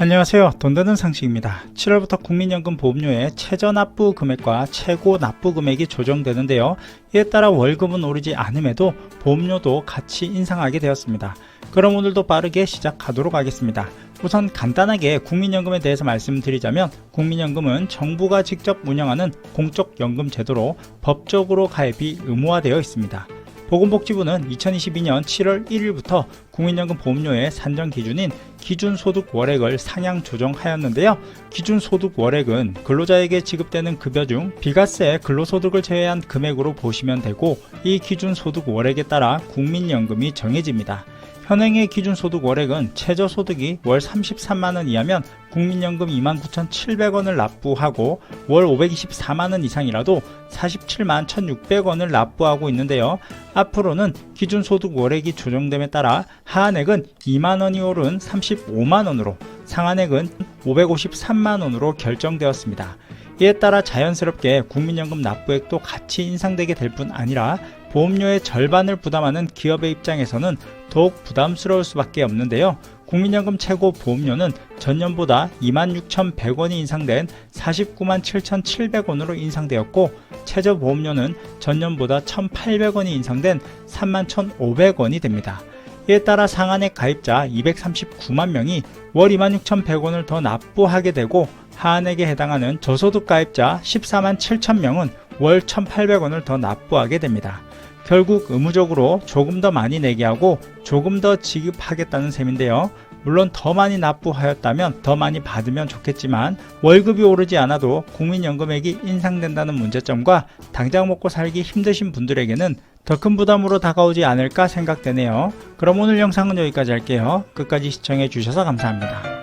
안녕하세요. 돈 되는 상식입니다. 7월부터 국민연금 보험료의 최저 납부 금액과 최고 납부 금액이 조정되는데요. 이에 따라 월급은 오르지 않음에도 보험료도 같이 인상하게 되었습니다. 그럼 오늘도 빠르게 시작하도록 하겠습니다. 우선 간단하게 국민연금에 대해서 말씀드리자면 국민연금은 정부가 직접 운영하는 공적연금 제도로 법적으로 가입이 의무화되어 있습니다. 보건복지부는 2022년 7월 1일부터 국민연금 보험료의 산정 기준인 기준소득 월액을 상향 조정하였는데요. 기준소득 월액은 근로자에게 지급되는 급여 중 비과세 근로소득을 제외한 금액으로 보시면 되고 이 기준소득 월액에 따라 국민연금이 정해집니다. 현행의 기준소득 월액은 최저소득이 월 33만원 이하면 국민연금 29,700원을 납부하고 월 524만원 이상이라도 47만 1,600원을 납부하고 있는데요. 앞으로는 기준소득 월액이 조정됨에 따라 하한액은 2만원이 오른 35만원으로 상한액은 553만원으로 결정되었습니다. 이에 따라 자연스럽게 국민연금 납부액도 같이 인상되게 될 뿐 아니라 보험료의 절반을 부담하는 기업의 입장에서는 더욱 부담스러울 수밖에 없는데요. 국민연금 최고 보험료는 전년보다 26,100원이 인상된 49만 7,700원으로 인상되었고 최저 보험료는 전년보다 1,800원이 인상된 3만 1,500원이 됩니다. 이에 따라 상한액 가입자 239만 명이 월 26,100원을 더 납부하게 되고 하한액에 해당하는 저소득 가입자 14만 7천 명은 월 1,800원을 더 납부하게 됩니다. 결국 의무적으로 조금 더 많이 내게 하고 조금 더 지급하겠다는 셈인데요. 물론 더 많이 납부하였다면 더 많이 받으면 좋겠지만 월급이 오르지 않아도 국민연금액이 인상된다는 문제점과 당장 먹고 살기 힘드신 분들에게는 더 큰 부담으로 다가오지 않을까 생각되네요. 그럼 오늘 영상은 여기까지 할게요. 끝까지 시청해 주셔서 감사합니다.